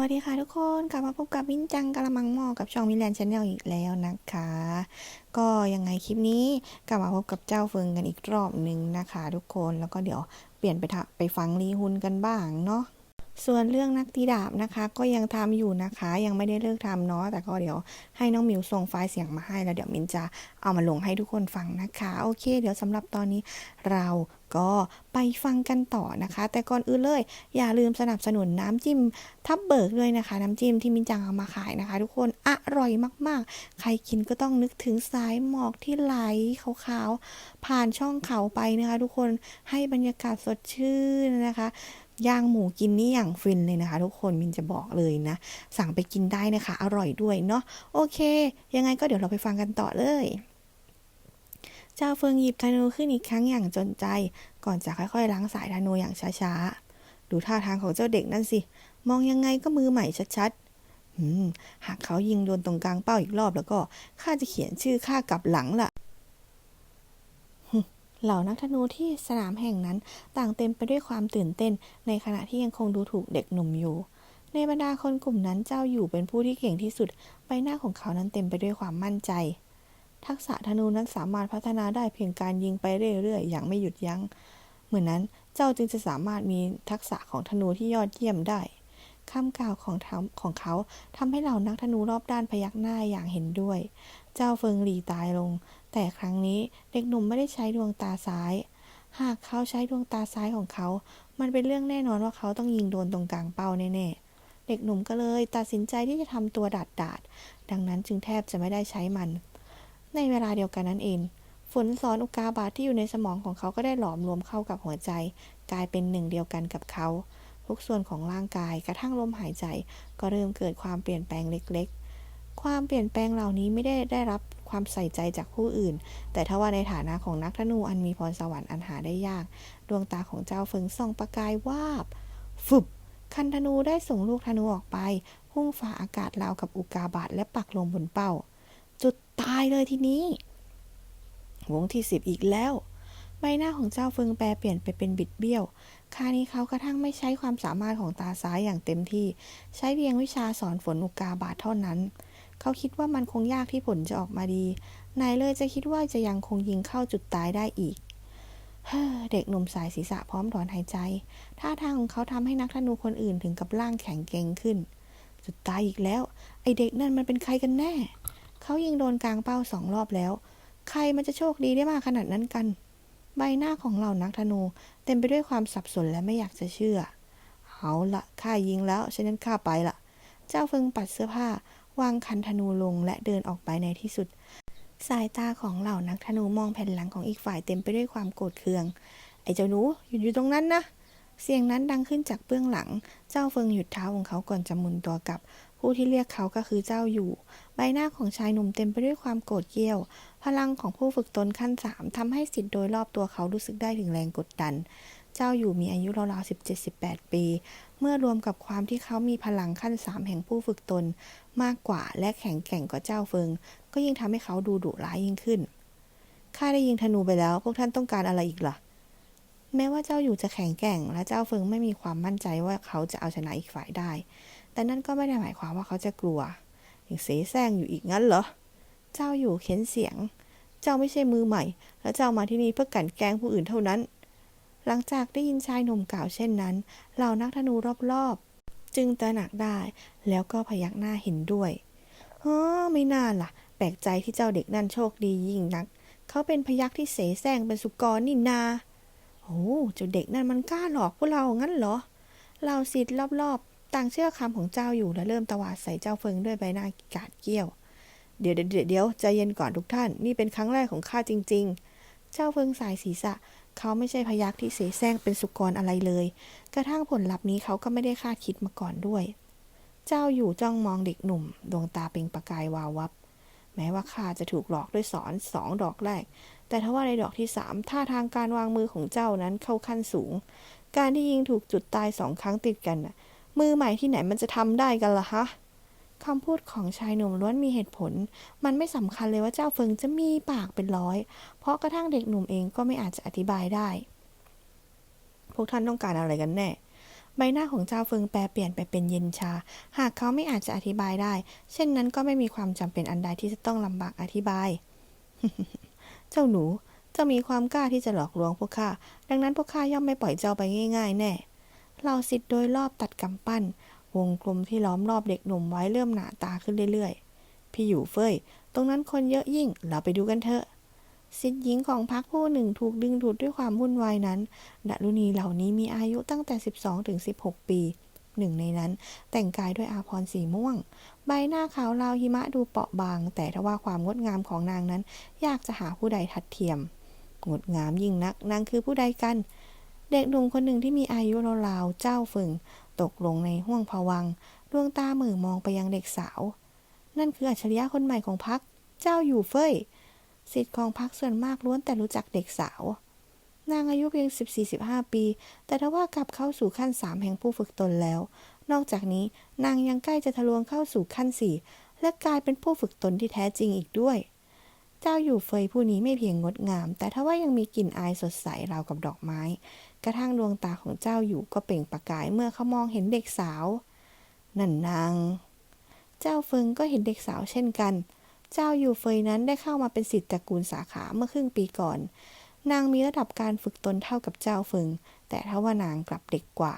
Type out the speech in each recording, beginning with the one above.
วัสดีค่ะทุกคนกลับมาพบกับมินจังกะละมังหม้อกับช่องมิแลนชาแนลอีกแล้วนะคะ ก็ยังไงคลิปนี้กลับมาพบกับเจ้าเฟิงกันอีกรอบหนึ่งนะคะ ทุกคนแล้วก็เดี๋ยวเปลี่ยนไปไปฟังรีฮุนกันบ้างเนาะส่วนเรื่องนักตีดาบนะคะ ก็ยังทำอยู่นะคะ ยังไม่ได้เลิกทำเนาะแต่ก็เดี๋ยวให้น้องมิวส่งไฟล์เสียงมาให้แล้วเดี๋ยวมินจะเอามาลงให้ทุกคนฟังนะคะ โอเค เดี๋ยวสำหรับตอนนี้เรา ก็ไปฟังกันต่อนะคะ แต่ก่อนอื่นเลย อย่าลืมสนับสนุนน้ำจิ้มทับเบิกด้วยนะคะ น้ำจิ้มที่มินจังเอามาขายนะคะ ทุกคนอร่อยมากๆ ใครกินก็ต้องนึกถึงสายหมอกที่ไหลขาวๆ ผ่านช่องเขาไปนะคะ ทุกคนให้บรรยากาศสดชื่นนะคะย่างหมูกินนี่อย่างฟินเลยนะคะ ทุกคนมินจะบอกเลยนะ สั่งไปกินได้นะคะ อร่อยด้วยเนาะโอเค ยังไงก็เดี๋ยวเราไปฟังกันต่อเลย เจ้าเฟิงหยิบธนูขึ้นอีกครั้งอย่างจนใจ ก่อนจะค่อยๆล้างสายธนูอย่างช้าๆ ดูท่าทางของเจ้าเด็กนั่นสิ มองยังไงก็มือใหม่ชัดๆหืม หากเขายิงโดนตรงกลางเป้าอีกรอบแล้วก็ข้าจะเขียนชื่อข้ากลับหลังล่ะเหล่านักธนูที่สนามแห่งนั้นต่างเต็มไปด้วยความตื่นเต้น ในขณะที่ยังคงดูถูกเด็กหนุ่มอยู่ ในบรรดาคนกลุ่มนั้นเจ้าอยู่เป็นผู้ที่เก่งที่สุด ใบหน้าของเขานั้นเต็มไปด้วยความมั่นใจ ทักษะธนูนั้นสามารถพัฒนาได้เพียงการยิงไปเรื่อยๆ อย่างไม่หยุดยัง้ง เหมือนนั้นเจ้าจึงจะสามารถมีทักษะของธนูที่ยอดเยี่ยมได้คำกล่าวของเขาของเขาทำให้เหล่านักธนูรอบด้านพยักหน้าอย่างเห็นด้วย เจ้าเฟิงหลีตายลง แต่ครั้งนี้เด็กหนุ่มไม่ได้ใช้ดวงตาซ้าย หากเขาใช้ดวงตาซ้ายของเขา มันเป็นเรื่องแน่นอนว่าเขาต้องยิงโดนตรงกลางเป้าแน่ๆ เด็กหนุ่มก็เลย ตัดสินใจที่จะทำตัวดาดดาดๆดังนั้นจึงแทบจะไม่ได้ใช้มัน ในเวลาเดียวกันนั้นเองฝนสอนอุกาบาตที่อยู่ในสมองของเขาก็ได้หลอมรวมเข้ากับหัวใจ กลายเป็นหนึ่งเดียวกันกับเขา ทุกส่วนของร่างกายกระทั่งลมหายใจ ก็เริ่มเกิดความเปลี่ยนแปลงเล็ก ๆ ความเปลี่ยนแปลงเหล่านี้ไม่ได้ได้รับความใส่ใจจากผู้อื่น แต่ถ้าว่าในฐานะของนักธนูอันมีพรสวรรค์อันหาได้ยาก ดวงตาของเจ้าเฟิงส่องประกายวาบฝุบคันธนูได้ส่งลูกธนูออกไป พุ่งฝ่าอากาศราวกับอุกาบาตและปักลงบนเป้า จุด ตายเลยทีนี้ วงที่สิบอีกแล้ว ใบหน้าของเจ้าเฟิงแปรเปลี่ยนไปเป็นบิดเบี้ยว คราวนี้เขากระทั่งไม่ใช้ความสามารถของตาซ้ายอย่างเต็มที่ ใช้เพียงวิชาสอนฝนอุกาบาตเท่านั้น เขาคิดว่ามันคงยากที่ผลจะออกมาดี นายเลยจะคิดว่าจะยังคงยิงเข้าจุดตายได้อีกเด็กหนุ่มสายศีรษะพร้อมถอนหายใจ ท่าทางของเขาทำให้นักธนูคนอื่นถึงกับร่างแข็งเกร็งขึ้น จุดตายอีกแล้ว ไอเด็กนั่นมันเป็นใครกันแน่ เขายิงโดนกลางเป้าสองรอบแล้ว ใครมันจะโชคดีได้มากขนาดนั้นกัน ใบหน้าของเหล่านักธนู เต็มไปด้วยความสับสนและไม่อยากจะเชื่อ เอาละข้ายิงแล้วฉะนั้นข้าไปละเจ้าเฟิงปัดเสื้อผ้าวางคันธนูลงและเดินออกไปในที่สุด สายตาของเหล่านักธนูมองแผ่นหลังของอีกฝ่ายเต็มไปด้วยความโกรธเคือง ไอ้เจ้าหนูอยู่อยู่ตรงนั้นนะเสียงนั้นดังขึ้นจากเบื้องหลัง เจ้าเฟิงหยุดเท้าของเขาก่อนจะหมุนตัวกลับ ผู้ที่เรียกเขาก็คือเจ้าอยู่ ใบหน้าของชายหนุ่มเต็มไปด้วยความโกรธเกรี้ยว พลังของผู้ฝึกตนขั้นสามทำให้สิทธิ์โดยรอบตัวเขารู้สึกได้ถึงแรงกดดัน เจ้าอยู่มีอายุราวๆสิบเจ็ดสิบแปดปี เมื่อรวมกับความที่เขามีพลังขั้นสามแห่งผู้ฝึกตน มากกว่าและแข็งแกร่งกว่าเจ้าเฟิง ก็ยิ่งทำให้เขาดูดุร้ายยิ่งขึ้นข้าได้ยิงธนูไปแล้ว พวกท่านต้องการอะไรอีกล่ะ แม้ว่าเจ้าอยู่จะแข็งแกร่ง และเจ้าเฟิงไม่มีความมั่นใจว่าเขาจะเอาชนะอีกฝ่ายได้ แต่นั่นก็ไม่ได้หมายความว่าเขาจะกลัวยังเสแสร้งอยู่อีกงั้นเหรอ เจ้าอยู่เข็นเสียง เจ้าไม่ใช่มือใหม่ และเจ้ามาที่นี่เพื่อกันแกล้งผู้อื่นเท่านั้น หลังจากได้ยินชายหนุ่มกล่าวเช่นนั้นเหล่านักธนูรอบๆ จึงตระหนักได้ แล้วก็พยักหน้าเห็นด้วยอ๋อไม่น่าล่ะ แปลกใจที่เจ้าเด็กนั่นโชคดียิ่งนัก เขาเป็นพยักที่เสแสร้งเป็นสุกรนี่นา โอ้เจ้าเด็กนั่นมันกล้าหลอกพวกเรางั้นเหรอ เราสิทธิ์รอบๆ ต่างเชื่อคำของเจ้าอยู่และเริ่มตวาดใส่เจ้าเฟิงด้วยใบหน้ากาดเกี้ยว เดี๋ยวเดี๋ยวเดี๋ยวใจเย็นก่อนทุกท่าน นี่เป็นครั้งแรกของข้าจริง ๆ เจ้าเฟิงสายศีรษะ เขาไม่ใช่พยักที่เสแสร้งเป็นสุกรอะไรเลย กระทั่งผลลัพธ์นี้เขาก็ไม่ได้คาดคิดมาก่อนด้วย เจ้าอยู่จ้องมองเด็กหนุ่ม ดวงตาเปล่งประกายวาววับ แม้ว่าข้าจะถูกหลอกด้วยสอนสองดอกแรก แต่ถ้าว่าในดอกที่สามท่าทางการวางมือของเจ้านั้นเข้าขั้นสูง การที่ยิงถูกจุดตายสองครั้งติดกันน่ะ มือใหม่ที่ไหนมันจะทำได้กันล่ะฮะคำพูดของชายหนุ่มล้วนมีเหตุผล มันไม่สำคัญเลยว่าเจ้าเฟิงจะมีปากเป็นร้อย เพราะกระทั่งเด็กหนุ่มเองก็ไม่อาจจะอธิบายได้ พวกท่านต้องการอะไรกันแน่ ใบหน้าของเจ้าเฟิงแปรเปลี่ยนไปเป็นเย็นชา หากเขาไม่อาจจะอธิบายได้ เช่นนั้นก็ไม่มีความจำเป็นอันใดที่จะต้องลำบากอธิบาย เจ้าหนู เจ้ามีความกล้าที่จะหลอกลวงพวกข้า ดังนั้นพวกข้าย่อมไม่ปล่อยเจ้าไปง่าย ๆ แน่ เหล่าสิทธิ์โดยรอบตัดกำปั้น วงกลมที่ล้อมรอบเด็กหนุ่มไว้เริ่มหนาตาขึ้นเรื่อยๆ พี่อยู่เฟย ตรงนั้นคนเยอะยิ่ง เราไปดูกันเถอะสิทธิ์หญิงของพรรคผู้หนึ่งถูกดึงดูดด้วยความวุ่นวายนั้น ดารุณีเหล่านี้มีอายุตั้งแต่ 12 ถึง 16 ปี หนึ่งในนั้น แต่งกายด้วยอาภรณ์สีม่วง ใบหน้าขาวราวหิมะดูเปราะบาง แต่ทว่าความงดงามของนางนั้น ยากจะหาผู้ใดทัดเทียม งดงามยิ่งนัก นางคือผู้ใดกัน เด็กหนุ่มคนหนึ่งที่มีอายุราวๆเจ้าฝึงตกลงในห้วงภวังดวงตาหมือมองไปยังเด็กสาว นั่นคืออัจฉริยะคนใหม่ของพัก เจ้าอยู่เฟยสิทธิ์ของพักส่วนมากล้วนแต่รู้จักเด็กสาว นางอายุเพียง 14-15 ปี แต่ถ้าว่ากลับเข้าสู่ขั้น 3 แห่งผู้ฝึกตนแล้ว นอกจากนี้นางยังใกล้จะทะลวงเข้าสู่ขั้น 4 และกลายเป็นผู้ฝึกตนที่แท้จริงอีกด้วยเจ้าอยู่เฟยผู้นี้ไม่เพียงงดงาม แต่ถ้าว่ายังมีกลิ่นอายสดใสราวกับดอกไม้ กระทั่งดวงตาของเจ้าอยู่ก็เปล่งประกายเมื่อเขามองเห็นเด็กสาว นั่นนาง เจ้าเฟิงก็เห็นเด็กสาวเช่นกัน เจ้าอยู่เฟยนั้นได้เข้ามาเป็นสิทธิ์ตระกูลสาขาเมื่อครึ่งปีก่อน นางมีระดับการฝึกตนเท่ากับเจ้าเฟิง แต่ถ้าว่านางกลับเด็กกว่า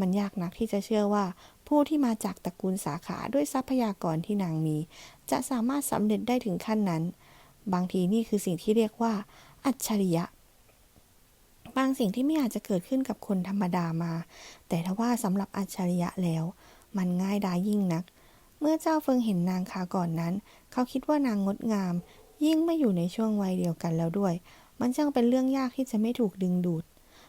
มันยากนักที่จะเชื่อว่า ผู้ที่มาจากตระกูลสาขาด้วยทรัพยากรที่นางมี จะสามารถสำเร็จได้ถึงขั้นนั้น บางทีนี่คือสิ่งที่เรียกว่า อัจฉริยะ บางสิ่งที่ไม่อาจจะเกิดขึ้นกับคนธรรมดามา แต่ถ้าว่าสำหรับอัจฉริยะแล้ว มันง่ายดายยิ่งนัก เมื่อเจ้าเฟิงเห็นนางคาก่อนนั้น เขาคิดว่านางงดงาม ยิ่งไม่อยู่ในช่วงวัยเดียวกันแล้วด้วย มันช่างเป็นเรื่องยากที่จะไม่ถูกดึงดูด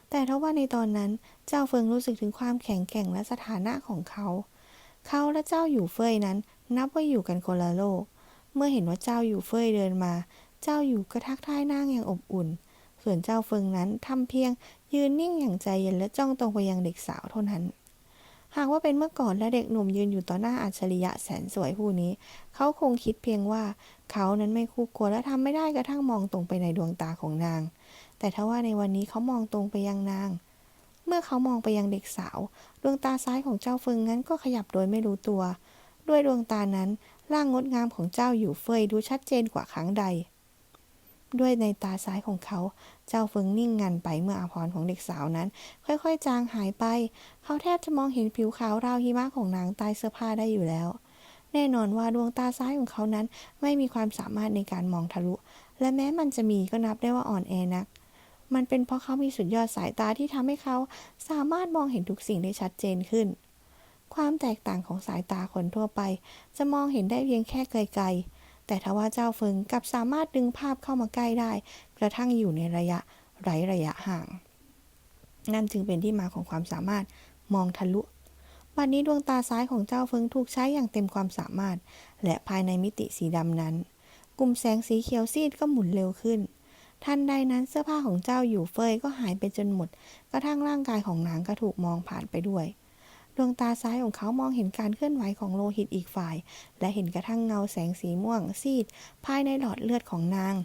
แต่ถ้าว่าในตอนนั้นเจ้าเฟิงรู้สึกถึงความแข็งแกร่งและสถานะของเขา เขาและเจ้าอยู่เฟยนั้น นับว่าอยู่กันคนละโลก เมื่อเห็นว่าเจ้าอยู่เฟยเดินมา เจ้าอยู่ก็ทักทายนางอย่างอบอุ่น ส่วนเจ้าเฟิงนั้นทำเพียงยืนนิ่งอย่างใจเย็นและจ้องตรงไปยังเด็กสาวเท่านั้น หากว่าเป็นเมื่อก่อนและเด็กหนุ่มยืนอยู่ต่อหน้าอัจฉริยะแสนสวยผู้นี้ เขาคงคิดเพียงว่าเขานั้นไม่คู่ควรและทำไม่ได้กระทั่งมองตรงไปในดวงตาของนาง แต่ถ้าว่าในวันนี้เขามองตรงไปยังนาง เมื่อเขามองไปยังเด็กสาว ดวงตาซ้ายของเจ้าเฟิงนั้นก็ขยับโดยไม่รู้ตัว ด้วยดวงตานั้นร่างงดงามของเจ้าอยู่เฟยดูชัดเจนกว่าครั้งใด ด้วยในตาซ้ายของเขา เจ้าเฟิงนิ่งงันไปเมื่ออาภรของเด็กสาวนั้น ค่อยๆ จางหายไป เขาแทบจะมองเห็นผิวขาวราวหิมะของนางใต้เสื้อผ้าได้อยู่แล้ว แน่นอนว่าดวงตาซ้ายของเขานั้นไม่มีความสามารถในการมองทะลุ และแม้มันจะมีก็นับได้ว่าอ่อนแอนัก มันเป็นเพราะเขามีสุดยอดสายตาที่ทำให้เขาสามารถมองเห็นทุกสิ่งได้ชัดเจนขึ้นความแตกต่างของสายตาคนทั่วไป จะมองเห็นได้เพียงแค่ไกลๆ แต่ทว่าเจ้าเฟิงกลับสามารถดึงภาพเข้ามาใกล้ได้ กระทั่งอยู่ในระยะไร้ระยะห่าง นั่นจึงเป็นที่มาของความสามารถมองทะลุบัดนี้ดวงตาซ้ายของเจ้าเฟิงถูกใช้อย่างเต็มความสามารถ และภายในมิติสีดำนั้น กลุ่มแสงสีเขียวซีดก็หมุนเร็วขึ้น ทันใดนั้นเสื้อผ้าของเจ้าอยู่เฟยก็หายไปจนหมด กระทั่งร่างกายของนางก็ถูกมองผ่านไปด้วย ดวงตาซ้ายของเขามองเห็นการเคลื่อนไหวของโลหิตอีกฝ่าย และเห็นกระทั่งเงาแสงสีม่วง ซีด ภายในหลอดเลือดของนาง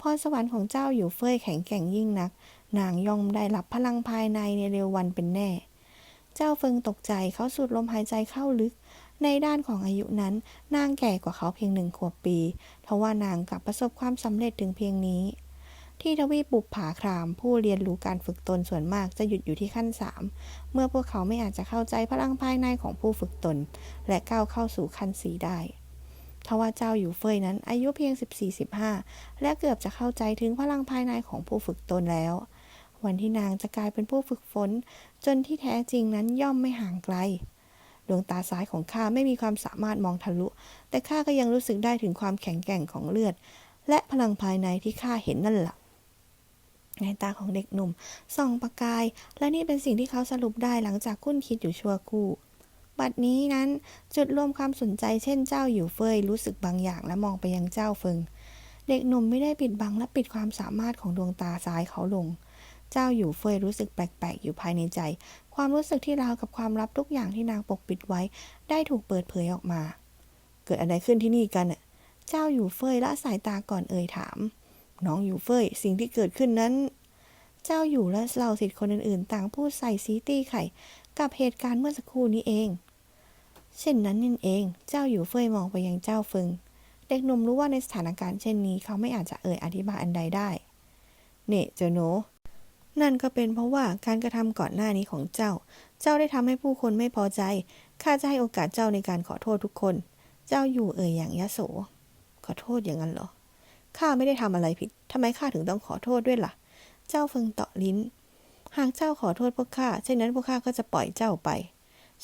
พรสวรรค์ของเจ้าอยู่เฟยแข็งแกร่งยิ่งนัก นางย่อมได้รับพลังภายในในเร็ววันเป็นแน่ เจ้าเฟิงตกใจเขาสูดลมหายใจเข้าลึก ในด้านของอายุนั้น นางแก่กว่าเขาเพียงหนึ่งขวบปี ทว่านางกลับประสบความสำเร็จถึงเพียงนี้ ที่ทวีปบุปผาคราม ผู้เรียนรู้การฝึกตนส่วนมากจะหยุดอยู่ที่ขั้นสามเมื่อพวกเขาไม่อาจจะเข้าใจพลังภายในของผู้ฝึกตน และก้าวเข้าสู่ขั้นสีได้ทว่าเจ้าอยู่เฟยนั้นอายุเพียง 14-15 และเกือบจะเข้าใจถึงพลังภายในของผู้ฝึกตนแล้ว วันที่นางจะกลายเป็นผู้ฝึกฝน จนที่แท้จริงนั้นย่อมไม่ห่างไกล ดวงตาซ้ายของข้าไม่มีความสามารถมองทะลุ แต่ข้าก็ยังรู้สึกได้ถึงความแข็งแกร่งของเลือด และพลังภายในที่ข้าเห็นนั่นแหละ ในตาของเด็กหนุ่มส่องประกาย และนี่เป็นสิ่งที่เขาสรุปได้หลังจากคุ้นคิดอยู่ชั่วครู่ บัดนี้นั้นจุดรวมความสนใจเช่นเจ้าอยู่เฟยรู้สึกบางอย่างและมองไปยังเจ้าเฟิง เด็กหนุ่มไม่ได้ปิดบังและปิดความสามารถของดวงตาซ้ายเขาลง เจ้าอยู่เฟยรู้สึกแปลกๆ อยู่ภายในใจ ความรู้สึกที่ราวกับความลับทุกอย่างที่นางปกปิดไว้ ได้ถูกเปิดเผยออกมา เกิดอะไรขึ้นที่นี่กันน่ะเจ้าอยู่เฟยละสายตาก่อนเอ่ยถาม น้องอยู่เฟยสิ่งที่เกิดขึ้นนั้น เจ้าอยู่และเหล่าสิทธิ์คนอื่นๆ ต่างพูดใส่สีตีไข่ กับเหตุการณ์เมื่อสักครู่นี้เอง เช่นนั้นนั่นเอง เจ้าอยู่เฟยมองไปยังเจ้าฟิงเด็กหนุ่มรู้ว่าในสถานการณ์เช่นนี้เขาไม่อาจจะเอ่ยอธิบายอันใดได้ เน่เจ้าหนูนั่นก็เป็นเพราะว่าการกระทำก่อนหน้านี้ของเจ้า เจ้าได้ทำให้ผู้คนไม่พอใจ ข้าจะให้โอกาสเจ้าในการขอโทษทุกคน เจ้าอยู่เอ่ยอย่างยะโส ขอโทษอย่างนั้นเหรอ ข้าไม่ได้ทำอะไรผิดทำไมข้าถึงต้องขอโทษด้วยล่ะ เจ้าเฟิงเตาะลิ้น หากเจ้าขอโทษพวกข้าเช่นนั้นพวกข้าก็จะปล่อยเจ้าไป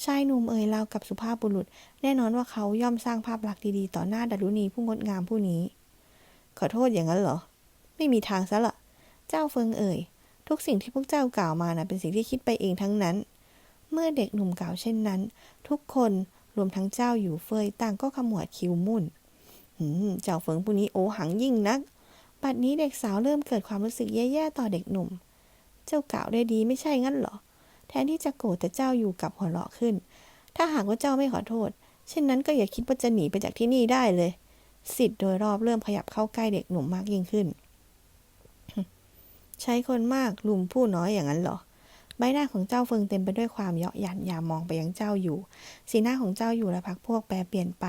ชายหนุ่มเอ่ยเรากับสุภาพบุรุษ แน่นอนว่าเขาย่อมสร้างภาพลักษณ์ดีๆ ต่อหน้าดารุณีผู้งดงามผู้นี้ ขอโทษอย่างนั้นเหรอ ไม่มีทางซะละ เจ้าเฟิงเอ่ย ทุกสิ่งที่พวกเจ้ากล่าวมานะเป็นสิ่งที่คิดไปเองทั้งนั้น เมื่อเด็กหนุ่มกล่าวเช่นนั้น ทุกคนรวมทั้งเจ้าอยู่เฟยต่างก็ขมวดคิ้วมุ่น เจ้าเฟิงผู้นี้โอหังยิ่งนัก บัดนี้เด็กสาวเริ่มเกิดความรู้สึกแย่ๆต่อเด็กหนุ่ม เจ้ากล่าวได้ดีไม่ใช่งั้นเหรอ แทนที่จะโกรธแต่เจ้าอยู่กับหัวเราะขึ้น ถ้าหากว่าเจ้าไม่ขอโทษ เช่นนั้นก็อย่าคิดว่าจะหนีไปจากที่นี่ได้เลย สิทธิ์โดยรอบเริ่มขยับเข้าใกล้เด็กหนุ่มมากยิ่งขึ้น ใช้คนมากลุมผู้น้อยอย่างนั้นเหรอใบหน้าของเจ้าเฟิงเต็มไปด้วยความเยาะหยันยามมองไปยังเจ้าอยู่ สีหน้าของเจ้าอยู่และพักพวกแปรเปลี่ยนไป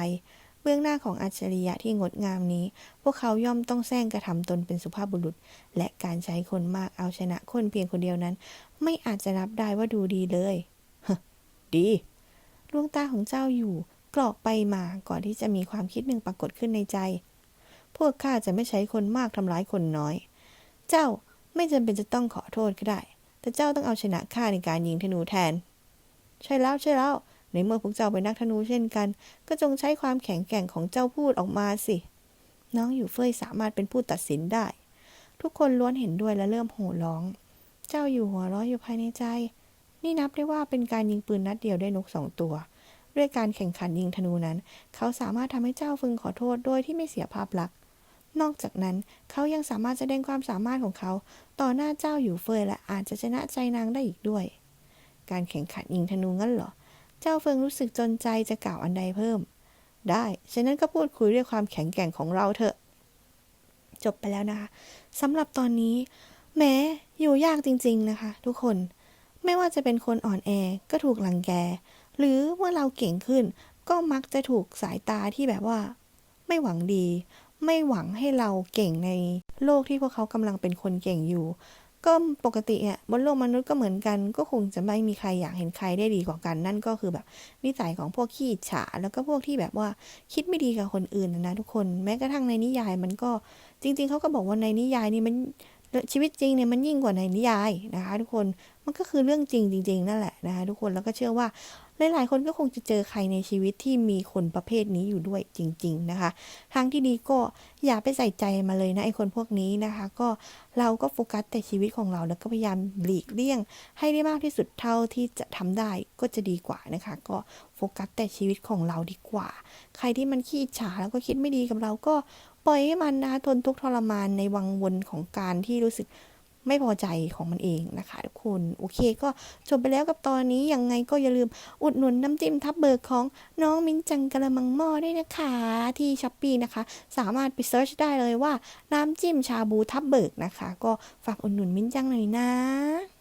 เบื้องหน้าของอัจฉริยะที่งดงามนี้ พวกเขาย่อมต้องแซงกระทำตนเป็นสุภาพบุรุษ และการใช้คนมากเอาชนะคนเพียงคนเดียวนั้น ไม่อาจจะนับได้ว่าดูดีเลยฮดีดวงตาของเจ้าอยู่ กรอกไปมาก่อนที่จะมีความคิดหนึ่งปรากฏขึ้นในใจ พวกข้าจะไม่ใช้คนมากทำร้ายคนน้อย เจ้าไม่จำเป็นจะต้องขอโทษก็ได้ แต่เจ้าต้องเอาชนะข้าในการยิงธนูแทน ใช่แล้วใช่แล้ว ในเมื่อพวกเจ้าเป็นนักธนูเช่นกัน ก็จงใช้ความแข็งแกร่งของเจ้าพูดออกมาสิ น้องอยู่เฟยสามารถเป็นผู้ตัดสินได้ ทุกคนล้วนเห็นด้วยและเริ่มโห่ร้อง เจ้าอยู่หัวเราะอยู่ภายในใจ นี่นับได้ว่าเป็นการยิงปืนนัดเดียวได้นกสองตัว ด้วยการแข่งขันยิงธนูนั้น เขาสามารถทำให้เจ้าฟึงขอโทษโดยที่ไม่เสียภาพลักษณ์นอกจากนั้นเขายังสามารถแสดงความสามารถของเขา ต่อหน้าเจ้าอยู่เฟยและอาจจะชนะใจนางได้อีกด้วย การแข่งขันยิงธนูงั้นเหรอ เจ้าเฟิงรู้สึกจนใจจะกล่าวอันใดเพิ่ม ได้ ฉะนั้นก็พูดคุยด้วยความแข็งแกร่งของเราเถอะ จบไปแล้วนะคะสำหรับตอนนี้ แม้อยู่ยากจริง ๆนะคะ ทุกคน ไม่ว่าจะเป็นคนอ่อนแอก็ถูกลังแก หรือเมื่อเราเก่งขึ้น ก็มักจะถูกสายตาที่แบบว่า ไม่หวังดี ไม่หวังให้เราเก่งในโลกที่พวกเขากำลังเป็นคนเก่งอยู่ ก็ปกติอะบนโลกมนุษย์ก็เหมือนกัน ก็คงจะไม่มีใครอยากเห็นใครได้ดีกว่ากัน นั่นก็คือแบบนิสัยของพวกขี้ฉาแล้วก็พวกที่แบบว่าคิดไม่ดีกับคนอื่นนะนะทุกคนแม้กระทั่งในนิยายมันก็จริง ๆเขาก็บอกว่าในนิยายนี่มันชีวิตจริงเนี่ยมันยิ่งกว่าในนิยายนะคะ ทุกคนมันก็คือเรื่องจริงจริง ๆ นั่นแหละนะคะทุกคนแล้วก็เชื่อว่า หลายๆคนก็คงจะเจอใครในชีวิตที่มีคนประเภทนี้อยู่ด้วยจริง ๆ นะคะ ทางที่ดีก็อย่าไปใส่ใจมาเลยนะไอคนพวกนี้นะคะ ก็เราก็โฟกัสแต่ชีวิตของเราแล้วก็พยายามหลีกเลี่ยง ให้ได้มากที่สุดเท่าที่จะทำได้ก็จะดีกว่านะคะ ก็โฟกัสแต่ชีวิตของเราดีกว่า ใครที่มันขี้ฉาแล้วก็คิดไม่ดีกับเราก็ปล่อยให้มันนะคะทนทุกข์ทรมานในวังวนของการที่รู้สึก ไม่พอใจของมันเองนะคะทุกคน โอเคก็จบไปแล้วกับตอนนี้ยังไงก็อย่าลืมอุดหนุนน้ำจิ้มทับเบิกของน้องมิ้นจังกะละมังหม้อด้นะคะที่ช้อปปีนะคะ สามารถไปเซิร์ชได้เลยว่าน้ำจิ้มชาบูทับเบิกนะคะ ก็ฝากอุดหนุนมิ้นจังหน่อยนะ